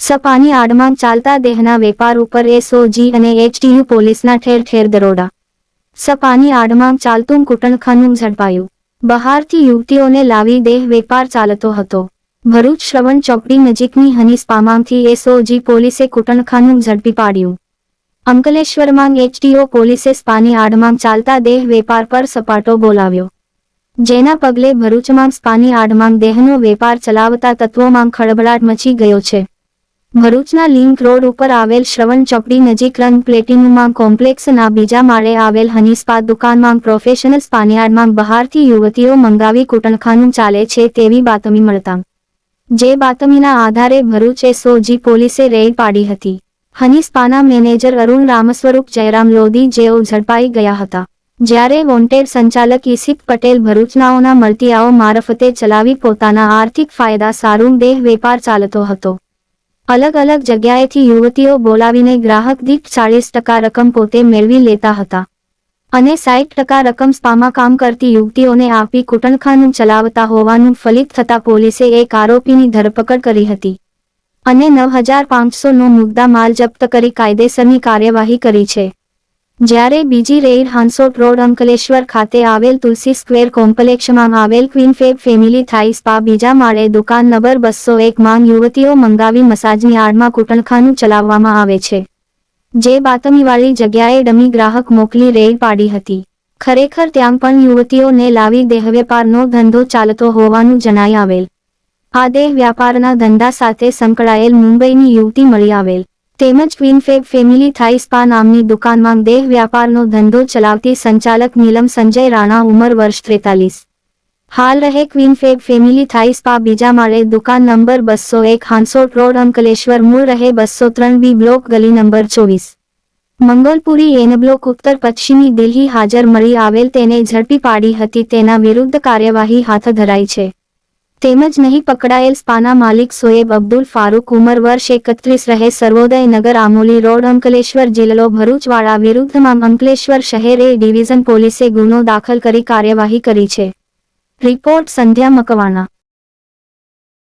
સપાની આડમાં ચાલતા દેહના વેપાર ઉપર એસઓજી અને એચટીયુ પોલીસના ઠેર ઠેર દરોડા. સપાની આડમાં ચાલતું કુટણખાનું ઝડપાયું. બહારથી યુવતીઓને લાવી દેહ વેપાર ચાલતો હતો. ભરૂચ શ્રવણ ચોકડી નજીકની હનીસ પામામથી એસઓજી પોલીસે કુટણખાનું ઝડપી પાડ્યું. અંકલેશ્વરમાં એચટીઓ પોલીસે સ્પાની આડમાં ચાલતા દેહ વેપાર પર સપાટો બોલાવ્યો. જેના પગલે ભરૂચમાં સ્પાની આડમાં દેહનો વેપાર ચલાવતા તત્વોમાં ખળભળાટ મચી ગયો છે. ભરૂચના લિંક રોડ ઉપર આવેલ શ્રવણ ચોકડી નજીક રન પ્લેટિનમમાં કોમ્પ્લેક્સના બીજા માળે આવેલ હનીસ્પા દુકાનમાં પ્રોફેશનલ સ્પાનિયાર્ડમાં બહારથી યુવતીઓ મંગાવી કુટણખાનું ચાલે છે તેવી બાતમી મળતા. જે બાતમીના આધારે ભરૂચ એસઓજી પોલીસે રેડ પાડી હતી. હનીસ્પાના મેનેજર અરુણ રામસ્વરૂપ જયરામ લોધી જેઓ ઝડપાઈ ગયા હતા. જ્યારે વોન્ટેડ સંચાલક ઈસિત પટેલ ભરૂચનાઓના મળતીયાઓ મારફતે ચલાવી પોતાના આર્થિક ફાયદા સારું દેહ વેપાર ચાલતો હતો. અલગ અલગ જગ્યાએથી યુવતીઓ બોલાવીને ગ્રાહક દીઠ ચાળીસ ટકા રકમ પોતે મેળવી લેતા હતા. અને સાઠ ટકા રકમ સ્પામાં કામ કરતી યુવતીઓને આપી કુટણખાનું ચલાવતા હોવાનું ફલિત થતા પોલીસે એક આરોપીની ધરપકડ કરી હતી. અને નવ હજાર પાંચસોનો મુદ્દા માલ જપ્ત કરી કાયદેસરની કાર્યવાહી કરી છે. જ્યારે બીજી રેઇડ હાંસોટ રોડ અંકલેશ્વર ખાતે આવેલ તુલસી સ્ક્વેર કોમ્પ્લેક્ષમાં આવેલ queen fab family Thai spa બીજા માળે દુકાન નંબર બસો એક માંગ યુવતીઓ મંગાવી મસાજની આડમાં કુટણખાનું ચલાવવામાં આવે છે. જે બાતમીવાળી જગ્યાએ ડમી ગ્રાહક મોકલી રેડ પાડી હતી. ખરેખર ત્યાં પણ યુવતીઓને લાવી દેહવેપારનો ધંધો ચાલતો હોવાનું જણાઈ આવેલ. આ દેહ વ્યાપારના ધંધા સાથે સંકળાયેલ મુંબઈની યુવતી મળી આવેલ. તેમજ ક્વીનફેબ ફેમિલી થાઈ સ્પા નામની દુકાનમાં દેહ વ્યાપારનો ધંધો ચલાવતી સંચાલક નીલમ સંજય રાણા ઉંમર વર્ષ ત્રેતાલીસ. હાલ રહે ક્વીનફેબ ફેમિલી થાઈ સ્પા બીજા માળે દુકાન નંબર બસો એક હાંસોટ રોડ અંકલેશ્વર મૂળ રહે બસો ત્રણ બી બ્લોક ગલી નંબર ચોવીસ. મંગોલપુરી એન બ્લોક ઉત્તર પશ્ચિમી દિલ્હી હાજર મળી આવેલ તેને ઝડપી પાડી હતી તેના વિરુદ્ધ કાર્યવાહી હાથ ધરાઈ છે. તેમજ નહીં પકડાયેલ સ્પાના માલિક સોએબ અબ્દુલ ફારૂક ઉમર વર્ષ એકત્રીસ રહે સર્વોદય નગર આમોલી રોડ અંકલેશ્વર જિલ્લો ભરૂચવાળા વિરુદ્ધમાં અંકલેશ્વર શહેર એ ડિવિઝન પોલીસે ગુનો દાખલ કરી કાર્યવાહી કરી છે. રિપોર્ટ સંધ્યા મકવાણા.